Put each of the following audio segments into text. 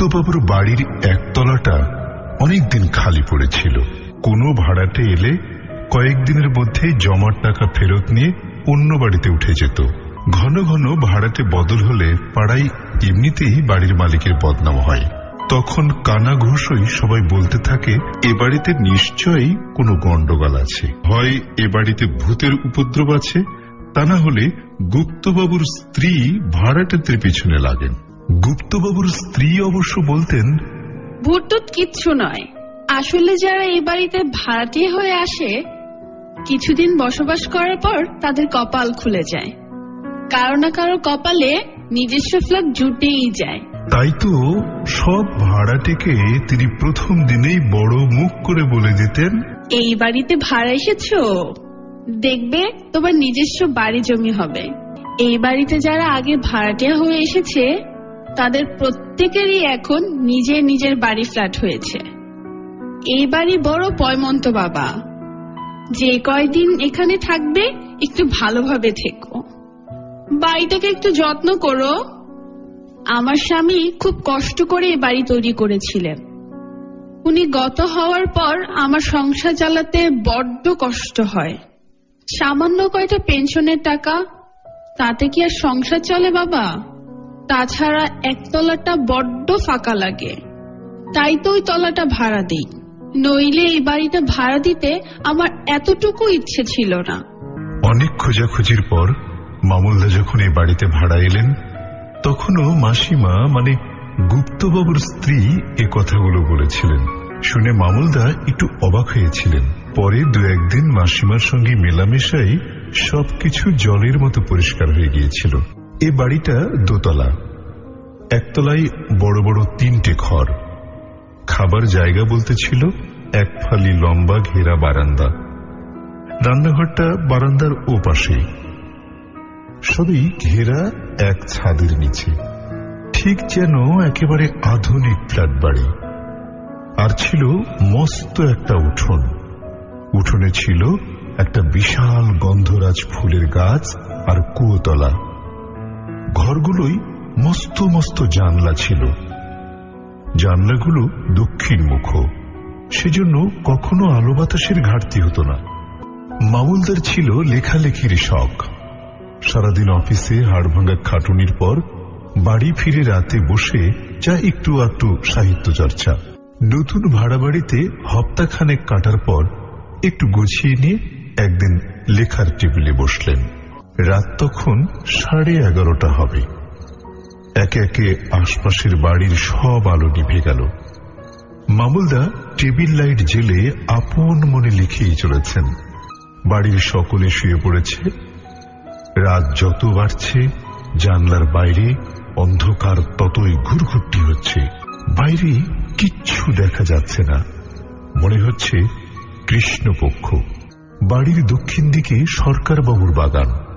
গুপ্তবাবুর বাড়ির একতলাটা অনেকদিন খালি পড়েছিল। কোনো ভাড়াটে এলে কয়েকদিনের মধ্যে জমার টাকা ফেরত নিয়ে অন্য বাড়িতে উঠে যেত। ঘন ঘন ভাড়াটে বদল হলে পাড়ায় এমনিতেই বাড়ির মালিকের বদনাম হয়। তখন কানা ঘোষই সবাই বলতে থাকে, এ বাড়িতে নিশ্চয়ই কোনো গন্ডগোল আছে। হয় এ বাড়িতে ভূতের উপদ্রব আছে, তা না হলে গুপ্তবাবুর স্ত্রী ভাড়াটেদের পিছনে লাগেন। গুপ্তবাবুর স্ত্রী অবশ্য বলতেন ভুটটুত কিচ্ছু নয়। আসলে যারা এই বাড়িতে ভাড়াটিয়ে হয়ে আসে কিছুদিন বসবাস করার পর তাদের কপাল খুলে যায়। কারও না কারও কপালে নিজস্ব ফ্ল্যাগ জুটেই যায়। তাই তো সব ভাড়াটেকে তিনি প্রথম দিনেই বড় মুখ করে বলে দিতেন এই বাড়িতে ভাড়া এসেছ? দেখবে তোমার নিজস্ব বাড়ি জমি হবে। এই বাড়িতে যারা আগে ভাড়াটিয়া হয়ে এসেছে তাদের প্রত্যেকেরই এখন নিজের নিজের বাড়ি ফ্ল্যাট হয়েছে। এই বাড়ি বড় পয়মন্ত বাবা। যে কয়দিন এখানে থাকবে, একটু ভালোভাবে থেকো। বাড়িটাকে একটু যত্ন করো। আমার স্বামী খুব কষ্ট করে এই বাড়ি তৈরি করেছিলেন। উনি গত হওয়ার পর আমার সংসার চালাতে বড্ড কষ্ট হয়। সামান্য কয়টা পেনশনের টাকা, তাতে কি আর সংসার চলে বাবা? তাছাড়া একতলাটা বড্ড ফাঁকা লাগে। তাই তো ওই তলাটা ভাড়া দিই। নইলে এই বাড়িটা ভাড়া দিতে আমার এতটুকু ইচ্ছে ছিল না। অনেক খোঁজাখুঁজির পর মামুলদা যখন এই বাড়িতে ভাড়া এলেন, তখনও মাসিমা মানে গুপ্তবাবুর স্ত্রী এ কথাগুলো বলেছিলেন। শুনে মামুলদা একটু অবাক হয়েছিলেন। পরে দু একদিন মাসিমার সঙ্গে মেলামেশাই সবকিছু জলের মতো পরিষ্কার হয়ে গিয়েছিল। এ বাড়িটা দোতলা। একতলায় বড় বড় তিনটে ঘর। খাবার জায়গা বলতে ছিল এক ফালি লম্বা ঘেরা বারান্দা। রান্নাঘরটা বারান্দার ও পাশেই সবই ঘেরা এক ছাদের নিচে। ঠিক যেন একেবারে আধুনিক ফ্ল্যাট বাড়ি। আর ছিল মস্ত একটা উঠোন। উঠোনে ছিল একটা বিশাল গন্ধরাজ ফুলের গাছ আর কুয়োতলা। ঘরগুলোই মস্ত মস্ত জানলা ছিল। জানলাগুলো দক্ষিণ মুখ। সেজন্য কখনো আলো বাতাসের ঘাটতি হতো না। মামুলদার ছিল লেখালেখির শখ। সারাদিন অফিসে হাড়ভাঙ্গা খাটুনির পর বাড়ি ফিরে রাতে বসে যা একটু একটু সাহিত্য চর্চা। নতুন ভাড়া বাড়িতে হপ্তাখানেক কাটার পর একটু গুছিয়ে নিয়ে একদিন লেখার টেবিলে বসলেন। রাত তখন সাড়ে এগারোটা হবে। একে একে আশপাশের বাড়ির সব আলো নিভে গেল। মামুলদা টেবিল লাইট জেলে আপন মনে লিখেই চলেছেন, বাড়ির সকলে শুয়ে পড়েছে। রাত যত বাড়ছে, জানলার বাইরে অন্ধকার ততই ঘুরঘুরটি হচ্ছে। বাইরে কিচ্ছু দেখা যাচ্ছে না। মনে হচ্ছে কৃষ্ণপক্ষ। বাড়ির দক্ষিণ দিকে সরকার বাবুর বাগান।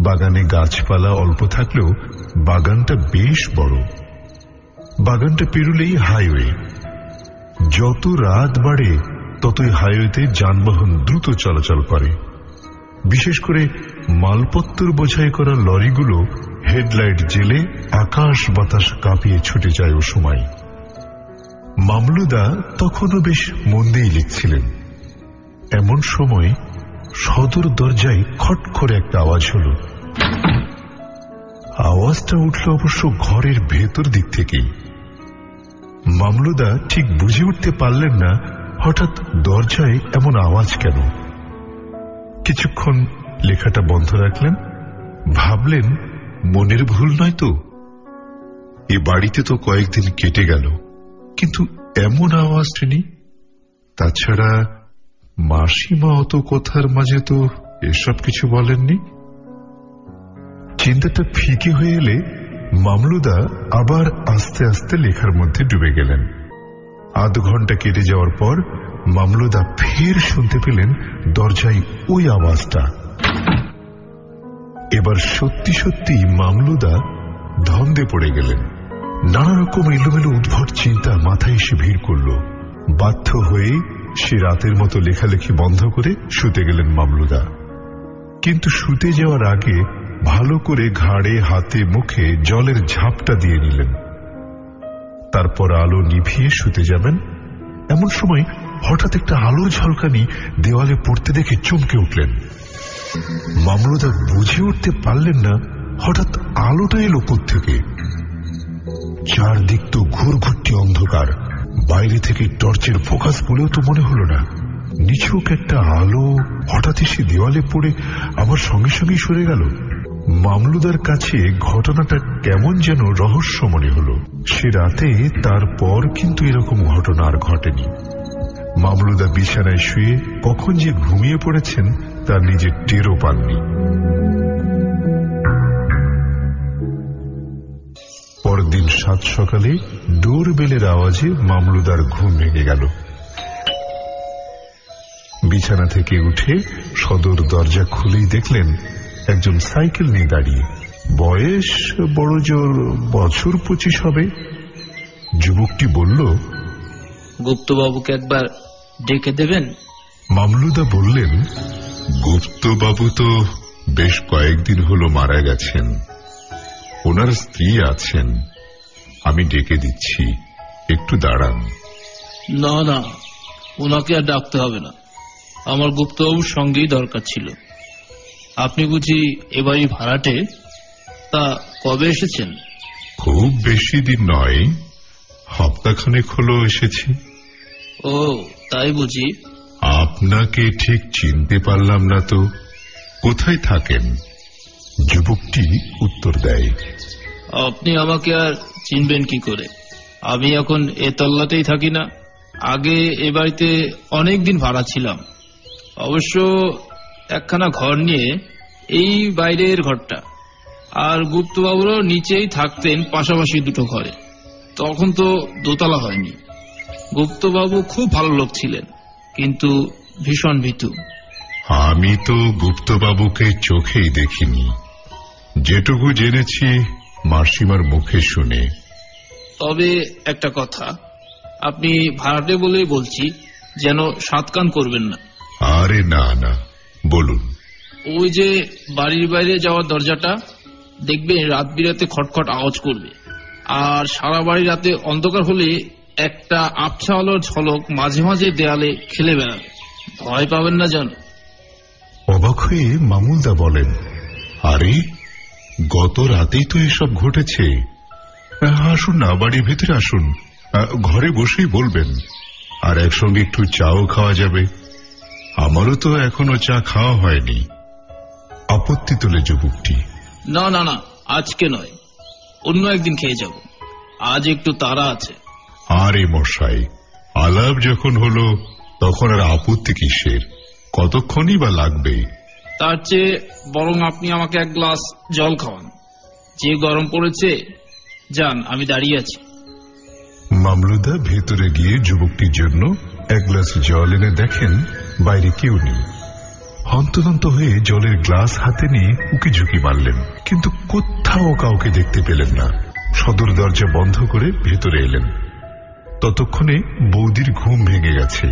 বাগানে গাছপালা অল্প থাকলেও বাগানটা বেশ বড়। বাগানটা পেরুলেই হাইওয়ে। যত রাত বাড়ে, ততই হাইওয়েতে যানবাহন দ্রুত চলাচল করে। বিশেষ করে মালপত্তর বোঝাই করা লরিগুলো হেডলাইট জেলে আকাশ বাতাস কাঁপিয়ে ছুটে যায় ও সময়। মামলুদা তখনও বেশ মন লিখছিলেন। এমন সময় সদর দরজায় খট করে একটা আওয়াজ হলো। আওয়াজটা উঠল অবশ্য ঘরের ভেতর দিক থেকেই। মামলুদা ঠিক বুঝে উঠতে পারলেন না হঠাৎ দরজায় এমন আওয়াজ কেন। কিছুক্ষণ লেখাটা বন্ধ রাখলেন, ভাবলেন, মনের ভুল নয় তো? এ বাড়িতে তো কয়েকদিন কেটে গেল, কিন্তু এমন আওয়াজ নেই তাছাড়া মাসিমা অত কথার মাঝে তো এসব কিছু বলেননি? চিন্তাটা ফিকে হয়ে এলে মামলুদা আবার আস্তে আস্তে লেখার মধ্যে ডুবে গেলেন। আধ ঘণ্টা কেটে যাওয়ার পর মামলুদা ফের শুনতে পেলেন দরজায় ওই আওয়াজটা। এবার সত্যি সত্যি মামলুদা ধন্দে পড়ে গেলেন। নানা রকম এলোমেলো উদ্ভট চিন্তা মাথায় এসে ভিড় করল। বাধ্য হয়ে সে রাতের মতো লেখালেখি বন্ধ করে শুতে গেলেন মামলুদা। কিন্তু শুতে যাওয়ার আগে ভালো করে ঘাড়ে, হাতে, মুখে জলের ঝাপটা দিয়ে নিলেন। তারপর আলো নিভিয়ে শুতে যাবেন। এমন সময় হঠাৎ একটা আলোর ঝলকানি দেওয়ালে পড়তে দেখে চমকে উঠলেন। মামলুদা বুঝে উঠতে পারলেন না হঠাৎ আলোটা এলো থেকে চারদিক তো ঘুরঘুরটি অন্ধকার। বাইরে থেকে টর্চের ফোকাস বলেও তো মনে হলো না। নিছক একটা আলো হঠাৎ এসে দেওয়ালে পড়ে আবার সঙ্গে সঙ্গেই সরে গেল। মামলুদার কাছে ঘটনাটা কেমন যেন রহস্য মনে হলো। সে রাতে তারপর কিন্তু এরকম ঘটনা আর ঘটেনি। মামলুদা বিছানায় শুয়ে কখন যে ঘুমিয়ে পড়েছেন, তার নিজের টেরও পাননি। সাত সকালে ডোর বেলের আওয়াজে মামলুদার ঘুম ভেঙে গেল। বিছানা থেকে উঠে সদর দরজা খুলেই দেখলেন একজন সাইকেল নিয়ে দাঁড়িয়ে। বয়স বড় জোর বছর পঁচিশ হবে। যুবকটি বলল গুপ্তবাবুকে একবার ডেকে দেবেন? মামলুদা বললেন গুপ্তবাবু তো বেশ কয়েকদিন হলো মারা গেছেন। ওনার স্ত্রী আছেন। আমি ডেকে দিচ্ছি। একটু দাঁড়ান। না না ওনাকে আর ডাকতে হবে না। আমার গুপ্তবাবুর সঙ্গেই দরকার ছিল। আপনি বুঝি এবারই ভাড়াটে? তা কবে এসেছেন? খুব বেশি দিন নয় হপ্তাখানেক হলো এসেছি। ও তাই বুঝি। আপনাকে ঠিক চিনতে পারলাম না তো। কোথায় থাকেন? যুবকটি উত্তর দেয়। আপনি আমাকে আর চিনবেন কি করে? আমি এখন এ তল্লাতেই থাকি না। আগে এ বাড়িতে অনেক দিন ভাড়া ছিলাম। অবশ্য একখানা ঘর নিয়ে এই বাইরের ঘরটা। আর গুপ্তবাবুরও নিচেই থাকতেন পাশাপাশি দুটো ঘরে। তখন তো দোতলা হয়নি। গুপ্তবাবু খুব ভালো লোক ছিলেন, কিন্তু ভীষণ ভীতু। আমি তো গুপ্তবাবুকে চোখেই দেখিনি। যেটুকু জেনেছি মাসিমার মুখে শুনে। তবে একটা কথা আপনি ভাড়াটে বলেই বলছি যেন সাতকান করবেন না। আরে না না বলুন। ওই যে বাড়ির বাইরে যাওয়ার দরজাটা দেখবেন রাত বিরাতে খটখট আওয়াজ করবে। আর সারা বাড়ি রাতে অন্ধকার হলে একটা আবছা আলোর ঝলক মাঝে মাঝে দেয়ালে খেলে বেড়াবে। ভয় পাবেন না যেন। অবাক হয়ে মামুলদা বলেন আরে গত রাতেই তো এসব ঘটেছে। আসুন না বাড়ির ভেতরে আসুন। ঘরে বসেই বলবেন। আর একসঙ্গে একটু চাও খাওয়া যাবে। আমারও তো এখনও চা খাওয়া হয়নি। আপত্তি তোলে যুবকটি। না না না আজকে নয়। অন্য একদিন খেয়ে যাব। আজ একটু তারা আছে। আরে মশাই আলাপ যখন হলো তখন আর আপত্তি কিসের? কতক্ষণই বা লাগবে? তার চেয়ে বরং আপনি আমাকে এক গ্লাস জল খাওয়ান। যে গরম পড়েছে, যান, আমি দাঁড়িয়ে আছি। মামলুদা ভেতরে গিয়ে যুবকটির জন্য এক গ্লাস জল এনে দেখেন বাইরে কেউ নেই। হন্তদন্ত হয়ে জলের গ্লাস হাতে নিয়ে উকি ঝুঁকি মারলেন, কিন্তু কোথাও কাউকে দেখতে পেলেন না। সদর দরজা বন্ধ করে ভেতরে এলেন। ততক্ষণে বৌদির ঘুম ভেঙে গেছে।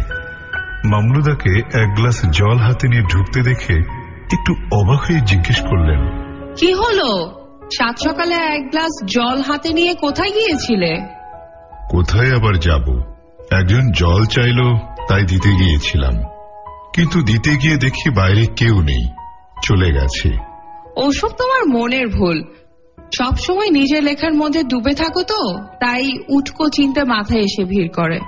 মামলুদাকে এক গ্লাস জল হাতে নিয়ে ঢুকতে দেখে একটু অবাক হয়ে জিজ্ঞেস করলেন কি হলো? সাত সকালে এক গ্লাস জল হাতে নিয়ে কোথায় গিয়েছিলে? কোথায় আবার যাব? একজন জল চাইল তাই দিতে গিয়েছিলাম। কিন্তু দিতে গিয়ে দেখি বাইরে কেউ নেই চলে গেছে। ওসব তোমার মনের ভুল। সব সময় নিজের লেখার মধ্যে ডুবে থাকো তো তাই উটকো চিন্তা মাথায় এসে ভিড় করে।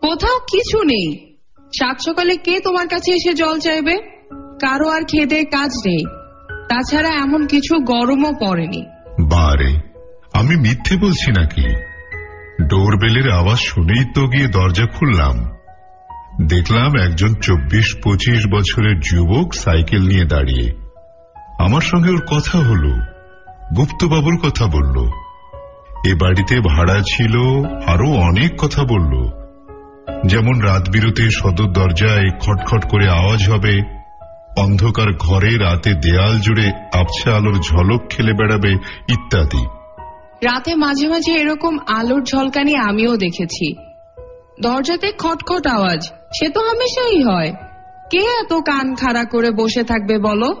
কোথাও কিছু নেই। সাত সকালে কে তোমার কাছে এসে জল চাইবে? কারও আর খেদে কাজ নেই। তাছাড়া এমন কিছু গরমও পড়েনি। বারে, আমি মিথ্যে বলছি নাকি? ডোরবেলের আওয়াজ শুনেই তো গিয়ে দরজা খুললাম। দেখলাম একজন চব্বিশ, পঁচিশ বছরের যুবক সাইকেল নিয়ে দাঁড়িয়ে। আমার সঙ্গে ওর কথা হল, গুপ্তবাবুর কথা বলল। এ বাড়িতে ভাড়া ছিল আরও অনেক কথা বলল। যেমন রাত বিরতে সদর দরজায় খটখট করে আওয়াজ হবে অন্ধকার ঘরে রাতে দেয়াল জুড়ে আবছা আলোর ঝলক খেলে বেড়াবে ইত্যাদি। রাতে মাঝে মাঝে এরকম আলোর ঝলকানি আমিও দেখেছি। দরজাতে খটখট আওয়াজ সে তো হামেশাই হয়। কে এত কান খাড়া করে বসে থাকবে বলো?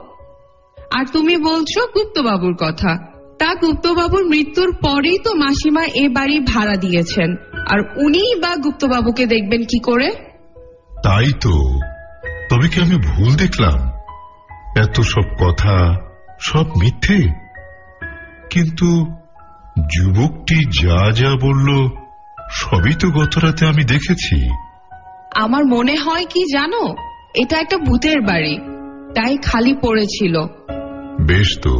আর তুমি বলছো গুপ্তবাবুর কথা। তা গুপ্তবাবুর মৃত্যুর পরেই তো মাসিমা এ বাড়ি ভাড়া দিয়েছেন। আর উনিই বা গুপ্তবাবুকে দেখবেন কি করে? তাই তো। তবে কি আমি ভুল দেখলাম? এত সব কথা সব মিথ্যে। কিন্তু যুবকটি যা যা বলল সবই তো গত রাতে আমি দেখেছি। আমার মনে হয় কি জানো? এটা একটা ভূতের বাড়ি তাই খালি পড়েছিল। বেশ তো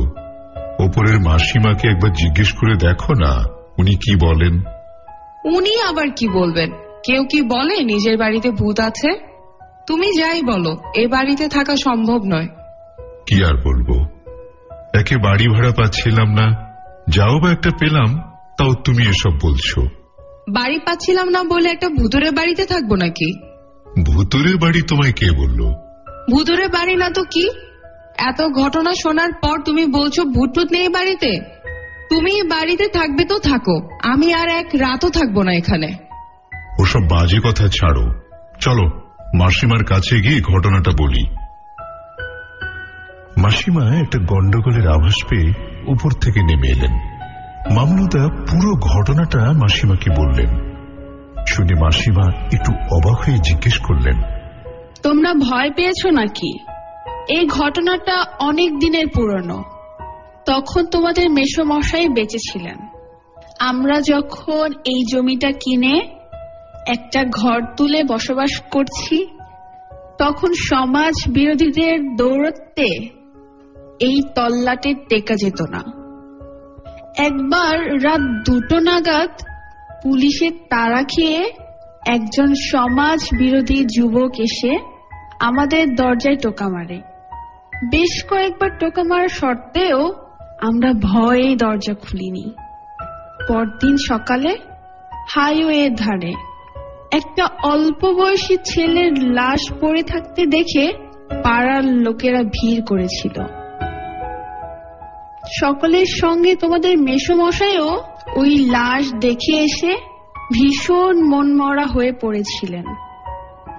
ওপরের মাসিমাকে একবার জিজ্ঞেস করে দেখো না উনি কি বলেন? উনি আবার কি বলবেন? কেউ কি বলে নিজের বাড়িতে ভূত আছে? তুমি যাই বলো এ বাড়িতে থাকা সম্ভব নয়। কি আর বলব? একে বাড়ি ভাড়া পাচ্ছিলাম না যাও বা একটা পেলাম তাও তুমি এসব বলছো। বাড়ি পাচ্ছিলাম না বলে একটা ভুতুরের বাড়িতে থাকব নাকি? ভূতরের বাড়ি তোমায় কে বলল? ভুতুরে বাড়ি না তো কি? এত ঘটনা শোনার পর তুমি বলছো ভূত টুত নেই বাড়িতে? তুমি বাড়িতে থাকবে তো থাকো আমি আর এক রাতও থাকব না এখানে। ওসব বাজে কথা ছাড়ো। চলো মাসিমার কাছে গিয়ে ঘটনাটা বলি। মাসিমা একটা গন্ডগোলের আভাস পেয়ে উপর থেকে নেমে এলেন। মামলুদা পুরো ঘটনাটা মাসিমাকে বললেন। শুনে মাসিমা একটু অবাক হয়ে জিজ্ঞেস করলেন, তোমরা ভয় পেয়েছ নাকি? এই ঘটনাটা অনেক দিনের পুরনো। তখন তোমাদের মেসমশাই বেঁচে ছিলেন। আমরা যখন এই জমিটা কিনে একটা ঘর তুলে বসবাস করছি, তখন সমাজ বিরোধীদের দৌড়তে এই তল্লাটে টেকা যেত না। একবার রাত দুটো নাগাদ পুলিশের তাড়া খেয়ে একজন সমাজ বিরোধী যুবক এসে আমাদের দরজায় টোকা মারে। বেশ কয়েকবার টোকা মারার সত্ত্বেও আমরা ভয়ে দরজা খুলিনি। পরদিন সকালে হাইওয়ের ধারে একটা অল্প বয়সী ছেলের লাশ পড়ে থাকতে দেখে পাড়ার লোকেরা ভিড় করেছিল। সকলের সঙ্গে তোমাদের মেসমশাইও ওই লাশ দেখে এসে ভীষণ মনমরা হয়ে পড়েছিলেন।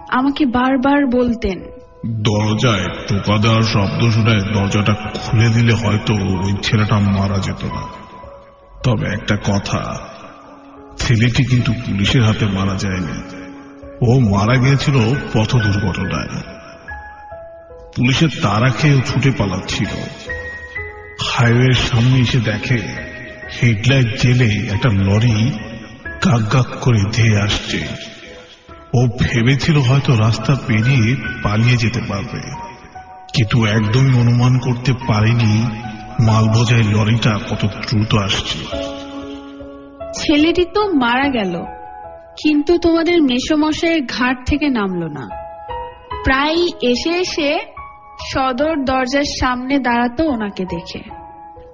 আমাকে বারবার বলতেন, দরজায় টোকা দেওয়ার শব্দ শুনে দরজাটা খুলে দিলে হয়তো ওই ছেলেটা মারা যেত না। তবে একটা কথা ছেলেটি কিন্তু পুলিশের হাতে মারা যায়নি। ও মারা গিয়েছিল পথ দুর্ঘটনায়। পুলিশের তারা খেয়ে ছুটে পালাচ্ছিল। হাইওয়ের সামনে এসে দেখে, হেডলাইট জেলে একটা লরি গাক গাক করে ধেয়ে আসছে। ও ভেবেছিল হয়তো রাস্তা পেরিয়ে পালিয়ে যেতে পারবে। কিন্তু একদমই অনুমান করতে পারেনি মালবোঝাই লরিটা কত দ্রুত আসছে। ছেলেটি তো মারা গেল, কিন্তু তোমাদের মেসমশাইয়ের ঘাট থেকে নামলো না। প্রায় এসে এসে সদর দরজার সামনে দাঁড়াতো ওনাকে দেখে।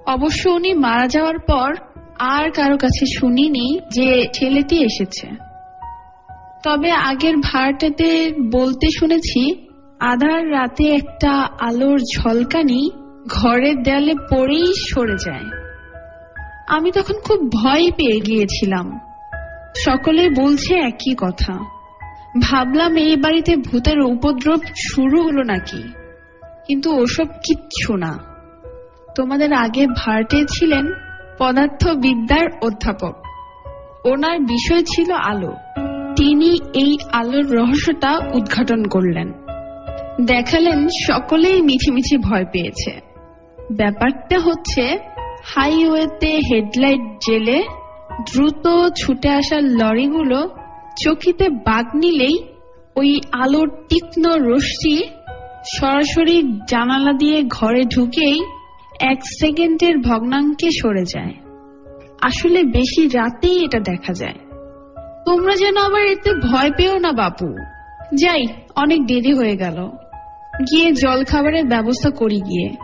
অবশ্য উনি মারা যাওয়ার পর আর কারও কাছে শুনিনি যে ছেলেটি এসেছে। তবে আগের ভাড়াটাতে বলতে শুনেছি, আধার রাতে একটা আলোর ঝলকানি ঘরের দেয়ালে পড়েই সরে যায়। আমি তখন খুব ভয় পেয়ে গিয়েছিলাম। সকলে বলছে একই কথা। ভাবলাম এই বাড়িতে ভূতের উপদ্রব শুরু হলো নাকি? কিন্তু ওসব কিচ্ছু না। তোমাদের আগে ভাড়াটে ছিলেন পদার্থবিদ্যার অধ্যাপক। ওনার বিষয় ছিল আলো। তিনি এই আলোর রহস্যটা উদ্ঘাটন করলেন। দেখালেন সকলেই মিছিমিছি ভয় পেয়েছে। ব্যাপারটা হচ্ছে হাইওয়েতে হেডলাইট জেলে দ্রুত ছুটে আসা লরিগুলো চকিতে বাগ নিলেই ওই আলোর তীক্ষ্ণ রশ্মি সরাসরি জানালা দিয়ে ঘরে ঢুকেই এক সেকেন্ডের ভগ্নাঙ্কে সরে যায়। আসলে বেশি রাতেই এটা দেখা যায়। তোমরা যেন আবার এতে ভয় পেও না, বাপু। যাই, অনেক দেরি হয়ে গেল। গিয়ে জল খাবারের ব্যবস্থা করি গিয়ে।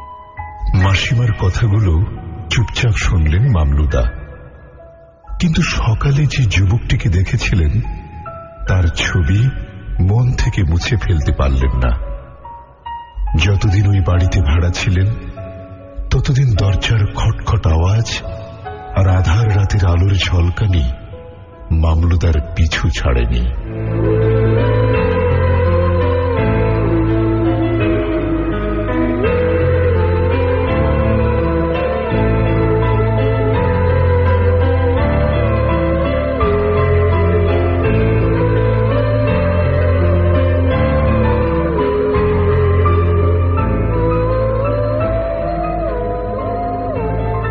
মাসিমার কথাগুলো চুপচাপ শুনলেন মামলুদা। কিন্তু সকালে যে যুবকটিকে দেখেছিলেন, তার ছবি মন থেকে মুছে ফেলতে পারলেন না। যতদিন ওই বাড়িতে ভাড়া ছিলেন, ততদিন দরজার খটখট আওয়াজ আর আধার রাতের আলোর ঝলকানি মামলুদার পিছু ছাড়েনি।